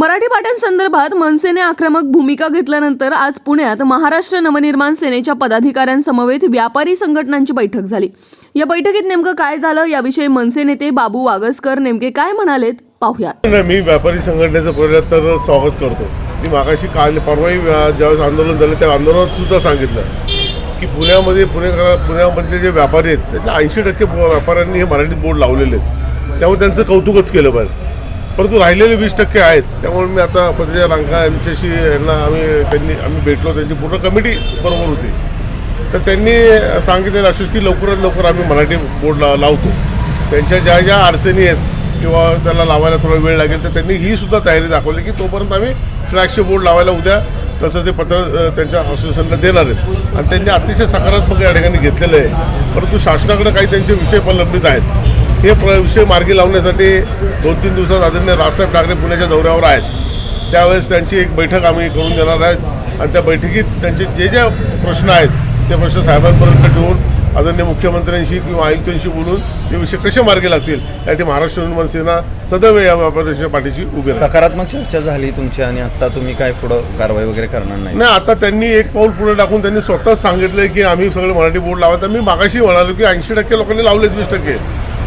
मराठी पाट्यांसंदर्भात मनसेने आक्रमक भूमिका घेतल्यानंतर आज पुण्यात महाराष्ट्र नवनिर्माण सेनेच्या पदाधिकाऱ्यांसमवेत व्यापारी संघटनांची बैठक झाली. या बैठकीत नेमकं काय झालं याविषयी मनसे नेते बाबू वागसकर नेमके काय म्हणालेत पाहूयात. मी व्यापारी संघटनेचं पहिल्या तर स्वागत करतो. मी मागाशी काल परवाही ज्यावेळेस आंदोलन झालं त्या आंदोलनात सुद्धा सांगितलं की पुण्यामध्ये पुणेकर पुण्यामधले जे व्यापारी आहेत त्याच्या ऐंशी टक्के व्यापाऱ्यांनी हे मराठीत बोर्ड लावलेले आहेत. त्यामुळे त्यांचं कौतुकच केलं पाहिजे. परंतु राहिलेले वीस टक्के आहेत. त्यामुळे मी आता पत्रिजा रांका यांच्याशी यांना आम्ही त्यांनी आम्ही भेटलो त्यांची पूर्ण कमिटी बरोबर होती. तर त्यांनी सांगितलेलं असं की लवकरात लवकर आम्ही मराठी बोर्ड ला लावतो. त्यांच्या ज्या ज्या अडचणी आहेत किंवा त्याला लावायला थोडा वेळ लागेल तर त्यांनी ही सुद्धा तयारी दाखवली की तोपर्यंत आम्ही फ्लॅगशिप बोर्ड लावायला उद्या तसं ते पत्र त्यांच्या असोसिएशनला देणार आहेत. आणि त्यांनी अतिशय सकारात्मक या ठिकाणी घेतलेलं आहे. परंतु शासनाकडे काही त्यांचे विषय प्रलंबित आहेत. हे प्र विषय मार्गी लावण्यासाठी दोन तीन दिवसात आदरणीय राजसाहेब ठाकरे पुण्याच्या दौऱ्यावर आहेत. त्यावेळेस त्यांची एक बैठक आम्ही करून देणार आहेत. आणि त्या बैठकीत त्यांचे जे जे प्रश्न आहेत ते प्रश्न साहेबांपर्यंत ठेवून आदरणीय मुख्यमंत्र्यांशी किंवा आयुक्तांशी बोलून ते विषय कसे मार्गी लागतील यासाठी महाराष्ट्र निर्माण सेना सदैव या व्यापाऱ्यांच्या पाठीशी उभी सकारात्मक चर्चा झाली तुमची आणि आता तुम्ही काय पुढं कारवाई वगैरे करणार नाही? नाही आता त्यांनी एक पाऊल पुढे टाकून त्यांनी स्वतःच सांगितलंय की आम्ही सगळे मराठी बोर्ड लावायचं मी मागाशी म्हणालो की ऐंशी टक्के लोकांनी लावलेत वीस टक्के.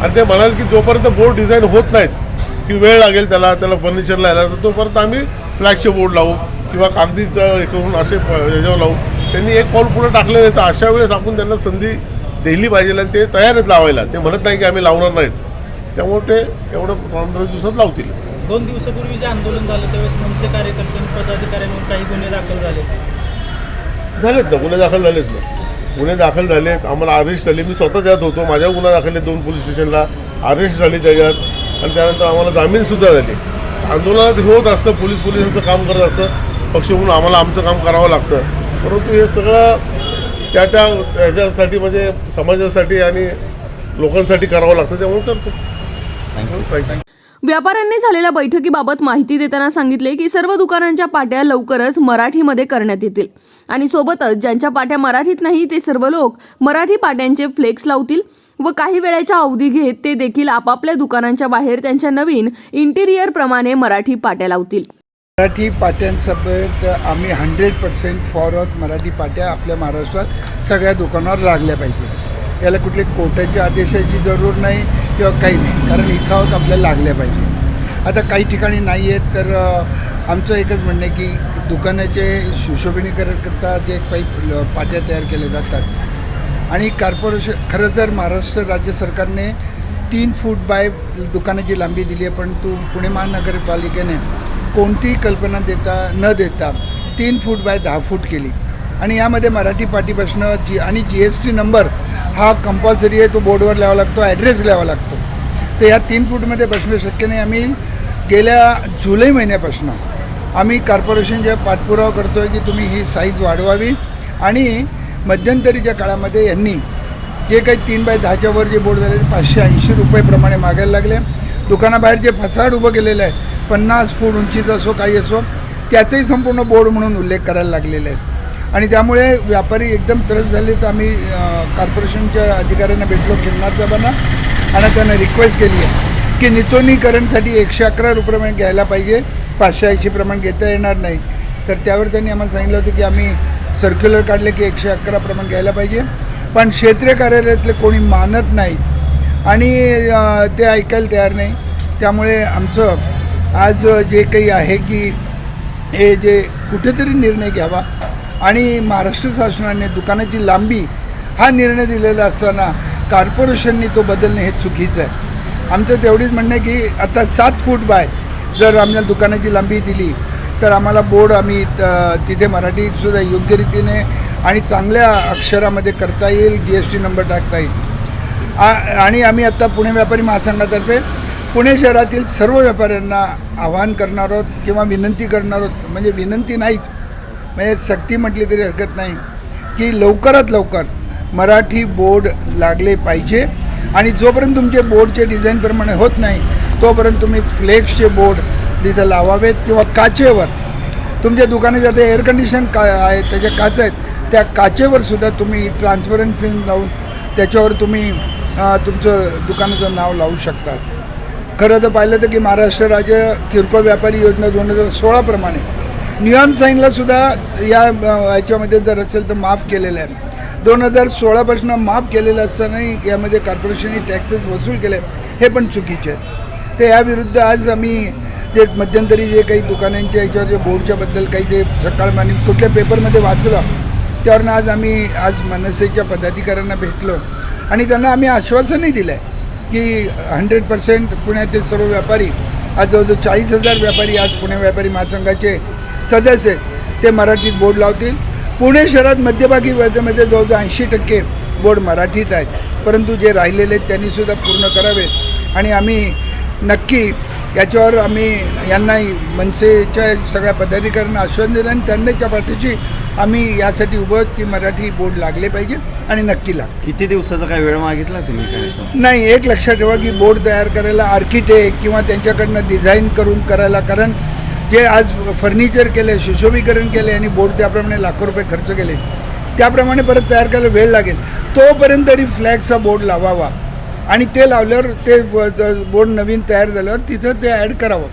आणि ते म्हणाले की जोपर्यंत बोर्ड डिझाईन होत नाहीत की वेळ लागेल त्याला त्याला फर्निचरला यायला तर तोपर्यंत आम्ही फ्लॅगचे बोर्ड लावू किंवा कागदीचं हे करून असे याच्यावर लावू. त्यांनी एक पाऊल पुढे टाकलं नाही तर अशा वेळेस आपण त्यांना संधी दिली पाहिजे आणि ते तयार आहेत लावायला. ते म्हणत नाही की आम्ही लावणार नाहीत. त्यामुळे ते एवढं पंधरा दिवसात लावतीलच. दोन दिवसापूर्वी जे आंदोलन झालं त्यावेळेस मनसे कार्यकर्ते पदाधिकाऱ्यांवर काही गुन्हे दाखल झाले? झालेत ना गुन्हे दाखल झालेत ना. गुन्हे दाखल झालेत. आम्हाला अरेस्ट झाले. मी स्वतः त्यात होतो. माझ्या गुन्हा दाखल आहेत दोन पोलीस स्टेशनला. अरेस्ट झाली त्याच्यात. आणि त्यानंतर आम्हाला जामीनसुद्धा झाले. आंदोलनात हे होत असतं. पोलीस पोलिसांचं काम करत असतं. पक्ष म्हणून आम्हाला आमचं काम करावं लागतं. परंतु हे सगळं त्या त्या ह्याच्यासाठी म्हणजे समाजासाठी आणि लोकांसाठी करावं लागतं. त्यामुळे करतो थँक्यू व्यापाऱ्यांनी झालेल्या बैठकीबाबत माहिती देताना सांगितले की सर्व दुकानांच्या पाट्या लवकरच मराठीमध्ये करण्यात येतील. आणि सोबतच ज्यांच्या पाट्या मराठीत नाही ते सर्व लोक मराठी पाट्यांचे फ्लेक्स लावतील व काही वेळेच्या अवधी घेत ते देखील आपापल्या दुकानांच्या बाहेर त्यांच्या नवीन इंटिरियर प्रमाणे मराठी पाट्या लावतील. मराठी पाट्यांसोबत आम्ही हंड्रेड पर्सेंट फॉर मराठी पाट्या आपल्या महाराष्ट्रात सगळ्या दुकानावर लागल्या पाहिजे याला कुठले कोर्टाच्या आदेशाची जरूर नाही किंवा काही नाही. कारण इथं आहोत आपल्याला लागल्या पाहिजे. आता काही ठिकाणी नाही आहेत तर आमचं एकच म्हणणं आहे की दुकानाचे सुशोभीकरणाकरता जे काही पाट्या तयार केल्या जातात. आणि कॉर्पोरेशन खरं तर महाराष्ट्र राज्य सरकारने तीन फूट बाय दुकानाची लांबी दिली आहे परंतु पुणे महानगरपालिकेने कोणतीही कल्पना देता न देता तीन फूट बाय दहा फूट केली. आणि यामध्ये मराठी पाटी जी आणि जी एस टी नंबर हा कंपल्सरी आहे तो बोर्डवर लिहावा लागतो ॲड्रेस लिहावा लागतो. तर या तीन फूटमध्ये बसणं शक्य नाही. आम्ही गेल्या जुलै महिन्यापासून आम्ही कॉर्पोरेशनच्या पाठपुरावा करतो आहे की तुम्ही ही साईज वाढवावी आणि मध्यंतरीच्या काळामध्ये यांनी जे काही तीन बाय दहाच्या वर जे बोर्ड झाले ते पाचशे ऐंशी रुपयेप्रमाणे मागायला लागले. दुकानाबाहेर जे फसाड उभं केलेलं आहे पन्नास फूट उंचीचं असो काही असो त्याचंही संपूर्ण बोर्ड म्हणून उल्लेख करायला लागलेले आहेत आणि त्यामुळे व्यापारी एकदम त्रस्त झाले तर आम्ही कॉर्पोरेशनच्या अधिकाऱ्यांना भेटलो किरणात साहेबांना. आणि त्यांना रिक्वेस्ट केली आहे की नितोनीकरणसाठी एकशे अकरा रुपये घ्यायला पाहिजे. पाचशे ऐंशी प्रमाण घेता येणार नाही. तर त्यावर त्यांनी आम्हाला सांगितलं होतं की आम्ही सर्क्युलर काढले की एकशे अकरा प्रमाण घ्यायला पाहिजे. पण क्षेत्रीय कार्यालयातले कोणी मानत नाहीत. आणि ते ऐकायला तयार नाही. त्यामुळे आमचं आज जे काही आहे की हे जे कुठेतरी निर्णय घ्यावा. आणि महाराष्ट्र शासनाने दुकानाची लांबी हा निर्णय दिलेला असताना कॉर्पोरेशननी तो बदलणे हे चुकीचं आहे. आमचं तेवढीच म्हणणं आहे की आता सात फूट बाय जर आम्हाला दुकानाची लांबी दिली तर आम्हाला बोर्ड आम्ही त- तिथे मराठीतसुद्धा योग्य रीतीने आणि चांगल्या अक्षरामध्ये करता येईल जी एस टी नंबर टाकता येईल. आ- आणि आम्ही आत्ता पुणे व्यापारी महासंघातर्फे पुणे शहरातील सर्व व्यापाऱ्यांना आवाहन करणार आहोत किंवा विनंती करणार आहोत. म्हणजे विनंती नाहीच म्हणजे सक्ती म्हटली तरी हरकत नाही की लवकरात लवकर मराठी बोर्ड लागले पाहिजे. आणि जोपर्यंत तुमचे बोर्डचे डिझाईनप्रमाणे होत नाही तोपर्यंत तुम्ही फ्लेक्सचे बोर्ड तिथं लावावेत किंवा काचेवर. तुमच्या दुकानाच्या आता एअर कंडिशन का आहे त्याच्या काच आहेत त्या काचेवरसुद्धा तुम्ही ट्रान्सपरंट फिल्म लावून त्याच्यावर तुम्ही तुमचं दुकानाचं नाव लावू शकता. खरं तर पाहिलं तर की महाराष्ट्र राज्य किरकोळ व्यापारी योजना दोन हजार सोळाप्रमाणे नियॉन साईनला सुद्धा या याच्यामध्ये जर असेल तर माफ केलेलं आहे. दोन हजार सोळापासून माफ केलेलं असतानाही यामध्ये कॉर्पोरेशनने टॅक्सेस वसूल केले हे पण चुकीचे आहेत. तर याविरुद्ध आज आम्ही जे मध्यंतरी जे काही दुकानांच्या याच्यावर जे बोर्डच्याबद्दल काही जे सकाळ कुठल्या पेपरमध्ये वाचलं त्यावरनं आज आम्ही आज मनसेच्या पदाधिकाऱ्यांना भेटलो. आणि त्यांना आम्ही आश्वासनही दिलं आहे की हंड्रेड पर्सेंट पुण्यातील सर्व व्यापारी आज जवळजवळ चाळीस हजार व्यापारी आज पुणे व्यापारी महासंघाचे सदस्य आहेत ते मराठीत बोर्ड लावतील. पुणे शहरात मध्यभागी वर्ध्यामध्ये जवळजवळ ऐंशी टक्के बोर्ड मराठीत आहेत. परंतु जे राहिलेले आहेत त्यांनीसुद्धा पूर्ण करावेत आणि आम्ही नक्की याच्यावर आम्ही यांनाही मनसेच्या सगळ्या पदाधिकाऱ्यांना आश्वासन दिलं आणि त्यांच्याच्या पाठीशी आम्ही यासाठी उभं आहोत की मराठी बोर्ड लागले पाहिजे आणि नक्की लाग किती दिवसाचा काय वेळ मागितला तुम्ही काय नाही एक लक्षात ठेवा की बोर्ड तयार करायला आर्किटेक्ट किंवा त्यांच्याकडनं डिझाईन करून करायला कारण जे आज फर्निचर केले सुशोभीकरण केले आणि बोर्ड त्याप्रमाणे लाखो रुपये खर्च केले त्याप्रमाणे परत तयार करायला वेळ लागेल. तोपर्यंत तरी फ्लॅगचा बोर्ड लावावा. आणि ते लावल्यावर ते ब- बोर्ड नवीन तयार झाल्यावर तिथं ते ॲड करावं.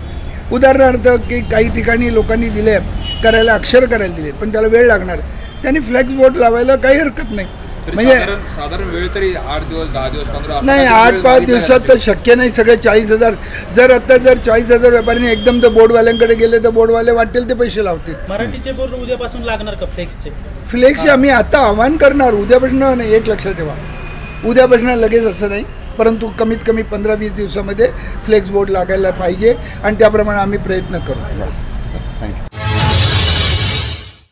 उदाहरणार्थ की काही ठिकाणी लोकांनी दिले करायला अक्षर करायला दिले पण त्याला वेळ लागणार. त्यांनी फ्लॅक्स बोर्ड लावायला काही हरकत नाही. म्हणजे साधारण वेळ तरी आठ दिवस दहा दिवस नाही आठ पाच दिवसात. तर शक्य नाही सगळे चाळीस हजार जर आता जर चाळीस हजार व्यापाऱ्यांनी एकदम तर बोर्डवाल्यांकडे गेले तर बोर्डवाले वाटेल ते पैसे लावतील. मराठीचे बोर्ड उद्यापासून लागणार का फ्लेक्सचे? फ्लेक्सचे आम्ही आता आव्हान करणार उद्यापासून नाही एक लक्षात ठेवा. उद्यापासून लगेच असं नाही परंतु कमीत कमी पंधरा वीस दिवसामध्ये फ्लेक्स बोर्ड लागायला पाहिजे आणि त्याप्रमाणे आम्ही प्रयत्न करू. बस बस थँक्यू